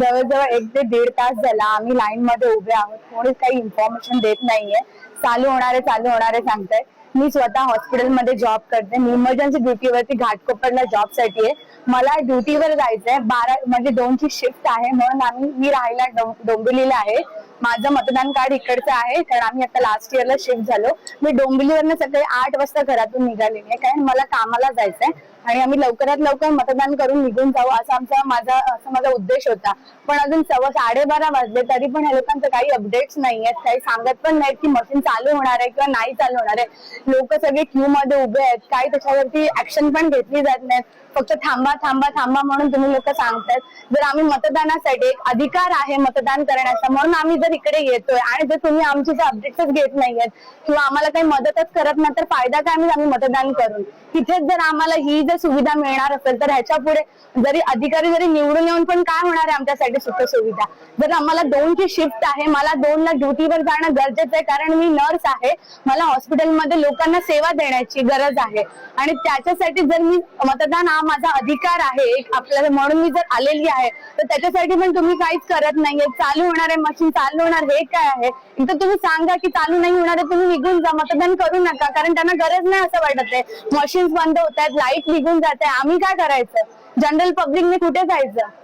जवळजवळ एक ते दीड तास झाला आम्ही लाईन मध्ये उभे आहोत. कोणीच काही इन्फॉर्मेशन देत नाहीये. चालू होणारे चालू होणारे सांगताय मी स्वतः हॉस्पिटलमध्ये जॉब करते. मी इमर्जन्सी ड्युटीवरती घाटकोपरला जॉबसाठी आहे. मला ड्युटीवर जायचंय. बारा म्हणजे दोनची शिफ्ट आहे. म्हणून आम्ही मी राहायला डों- डोंबिवलीला आहे. माझं मतदान कार्ड इकडचं आहे कारण आम्ही आता लास्ट इयरला शिफ्ट झालो. मी डोंबिवलीवरनं सकाळी आठ वाजता घरातून निघालेली आहे कारण मला कामाला जायचंय आणि आम्ही लवकरात लवकर मतदान करून निघून जाऊ असा आमचा माझा असा माझा उद्देश होता. पण अजून सव्वा साडेबारा वाजले तरी पण या लोकांचं काही अपडेट्स नाही आहेत काही सांगत पण नाहीत की मशीन चालू होणार आहे किंवा नाही चालू होणार आहे. लोक सगळे क्यू मध्ये उभे आहेत काही त्याच्यावरती ऍक्शन पण घेतली जात नाहीत. फक्त थांबा थांबा थांबा म्हणून तुम्ही लोक सांगतायत. जर आम्ही मतदानासाठी एक अधिकार आहे मतदान करण्याचा म्हणून आम्ही जर इकडे येतोय. आणि जर तुम्ही आमचे जे अपडेट्सच घेत नाहीयेत किंवा आम्हाला काही मदतच करत नाही तर फायदा काय आम्ही मतदान करून तिथेच जर आम्हाला ही जर सुविधा मिळणार असेल तर ह्याच्या पुढे जरी अधिकारी जरी निवडून येऊन पण काय होणार आहे आमच्यासाठी सुख सुविधा जर आम्हाला दोनची शिफ्ट आहे मला दोनला ड्युटीवर जाणं गरजेचं आहे कारण मी नर्स आहे. मला हॉस्पिटलमध्ये लोकांना सेवा देण्याची गरज आहे. आणि त्याच्यासाठी जर मी मतदान हा माझा अधिकार आहे आपल्याला म्हणून मी जर आलेली आहे तर त्याच्यासाठी पण तुम्ही काहीच करत नाहीये चालू होणार आहे मशीन चालू होणार हे काय आहे? एकदा तुम्ही सांगा की चालू नाही होणार आहे तुम्ही निघून जा मतदान करू नका कारण त्यांना गरज नाही असं वाटत आहे. मशीन्स बंद होत आहेत लाइट निघून जात आहे. आम्ही काय करायचं? जनरल पब्लिकने कुठे जायचं?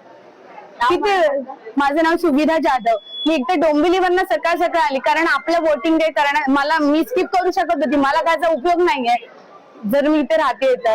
तिथे माझं नाव सुविधा जाधव. मी एकतर डोंबिवलीवरनं सकाळ सकाळ आली कारण आपलं वोटिंग डे करणार मला मी स्किप करू शकत होती. मला त्याचा उपयोग नाहीये. जर मी इथे राहते तर.